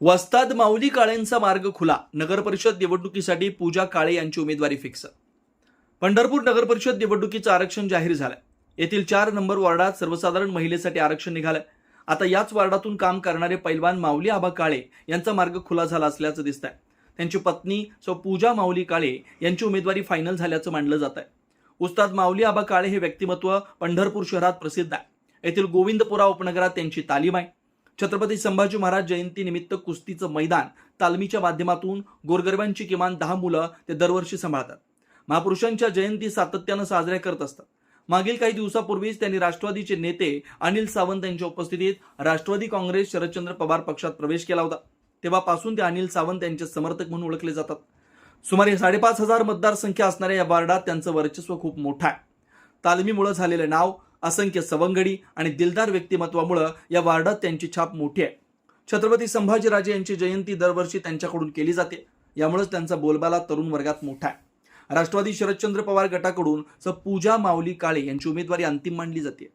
वस्ताद माऊली काळेंचा मार्ग खुला. नगरपरिषद निवडणुकीसाठी पूजा काळे यांची उमेदवारी फिक्स. पंढरपूर नगरपरिषद निवडणुकीचं आरक्षण जाहीर झालं येथील चार नंबर वॉर्डात सर्वसाधारण महिलेसाठी आरक्षण निघालंय. आता याच वॉर्डातून काम करणारे पैलवान माऊली आबा काळे यांचा मार्ग खुला झाला असल्याचं दिसत आहे त्यांची पत्नी सौ पूजा माऊली काळे यांची उमेदवारी फायनल झाल्याचं मानलं जात आहे उस्ताद माऊली आबा काळे हे व्यक्तिमत्व पंढरपूर शहरात प्रसिद्ध आहे. येथील गोविंदपुरा उपनगरात त्यांची तालीम आहे. छत्रपती संभाजी महाराज जयंती निमित्त कुस्तीचं मैदान तालमीच्या माध्यमातून गोरगरबांची किमान दहा मुलं ते दरवर्षी सांभाळतात. महापुरुषांच्या जयंती सातत्यानं साजऱ्या करत असतात. मागील काही दिवसापूर्वीच त्यांनी राष्ट्रवादीचे नेते अनिल सावंत यांच्या उपस्थितीत राष्ट्रवादी काँग्रेस शरदचंद्र पवार पक्षात प्रवेश केला होता. तेव्हापासून ते अनिल सावंत यांचे समर्थक म्हणून ओळखले जातात. सुमारे साडेपाच हजार मतदारसंख्या असणाऱ्या या वार्डात त्यांचं वर्चस्व खूप मोठं आहे. तालमीमुळे झालेलं नाव असंख्य सवंगडी आणि दिलदार व्यक्तिमत्वामुळं या वार्डात त्यांची छाप मोठी आहे. छत्रपती संभाजीराजे यांची जयंती दरवर्षी त्यांच्याकडून केली जाते. यामुळेच त्यांचा बोलबाला तरुण वर्गात मोठा आहे. राष्ट्रवादी शरदचंद्र पवार गटाकडून स पूजा माऊली काळे यांची उमेदवारी अंतिम मानली जाते.